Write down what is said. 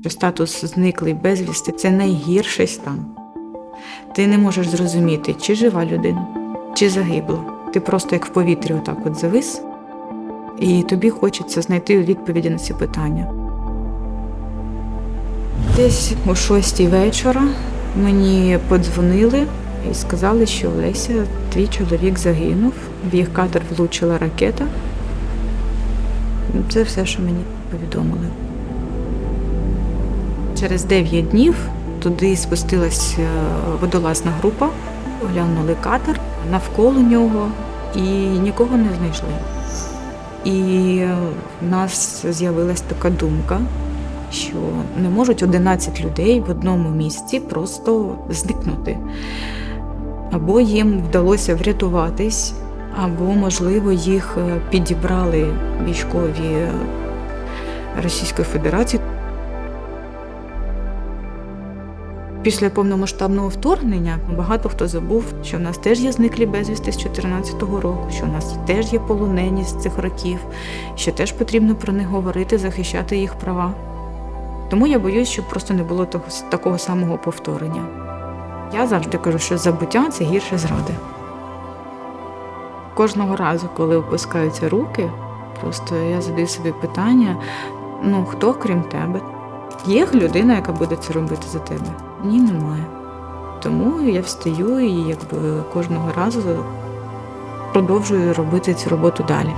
що статус зниклий безвісти це найгірший стан. Ти не можеш зрозуміти, чи жива людина, чи загибла. Ти просто як в повітрі отак от завис, і тобі хочеться знайти відповіді на ці питання. Десь о шостій вечора мені подзвонили і сказали, що Олеся, твій чоловік загинув, в їх катер влучила ракета. Це все, що мені повідомили. Через 9 днів туди спустилась е, водолазна група, оглянули катер навколо нього і нікого не знайшли. І в нас з'явилась така думка, що не можуть 11 людей в одному місці просто зникнути. Або їм вдалося врятуватись, або, можливо, їх е, підібрали військові е, Російської Федерації. Після повномасштабного вторгнення багато хто забув, що в нас теж є зниклі безвісти з 2014 року, що в нас теж є полонені з цих років, що теж потрібно про них говорити, захищати їх права. Тому я боюсь, щоб просто не було того, такого самого повторення. Я завжди кажу, що забуття це гірше зради. Кожного разу, коли опускаються руки, просто я задаю собі питання: ну хто крім тебе? Є людина, яка буде це робити за тебе? Ні, немає. Тому я встаю і якби кожного разу продовжую робити цю роботу далі.